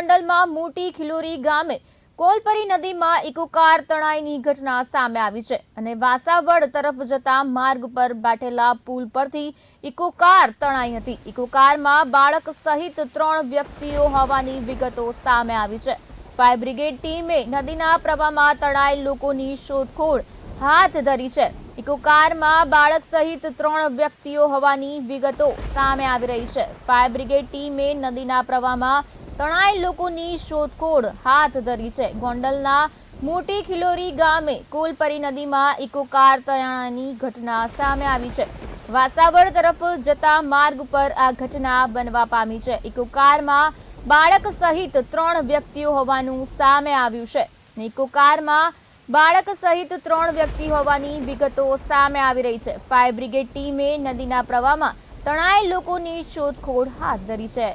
ગોંડલમાં મોટી ખિલોરી ગામે કોલપરી નદીમાં ઇકો કાર તણાઈની ઘટના સામે આવી છે અને વાસાવડ તરફ જતા માર્ગ પર બાટેલા પુલ પરથી ઇકો કાર તણાઈ હતી. ઇકો કારમાં બાળક સહિત ત્રણ વ્યક્તિઓ હોવાની વિગતો સામે આવી છે. ફાયર બ્રિગેડ ટીમે નદીના પ્રવાહમાં તણાયેલ લોકોની શોધખોળ હાથ ધરી છે. ઇકો કારમાં બાળક સહિત ત્રણ વ્યક્તિઓ હોવાની વિગતો સામે આવી રહી છે. ફાયર બ્રિગેડ ટીમે નદીના પ્રવાહમાં તણાયેલ લોકોની શોધખોળ હાથ ધરી છે. ગોંડલના મોટી ખિલોરી ગામે કોલપરી નદીમાં ઇકો કાર તણાની ઘટના સામે આવી છે. વાસાવળ તરફ જતા માર્ગ પર આ ઘટના બનવા પામી છે. ઇકો કારમાં બાળક સહિત ત્રણ વ્યક્તિઓ હોવાનું સામે આવ્યું છે ઇકો કારમાં બાળક સહિત ત્રણ વ્યક્તિ હોવાની વિગતો સામે આવી રહી છે. ફાયર બ્રિગેડ ટીમે નદીના પ્રવાહમાં તણાયેલ લોકોની શોધખોળ હાથ ધરી છે.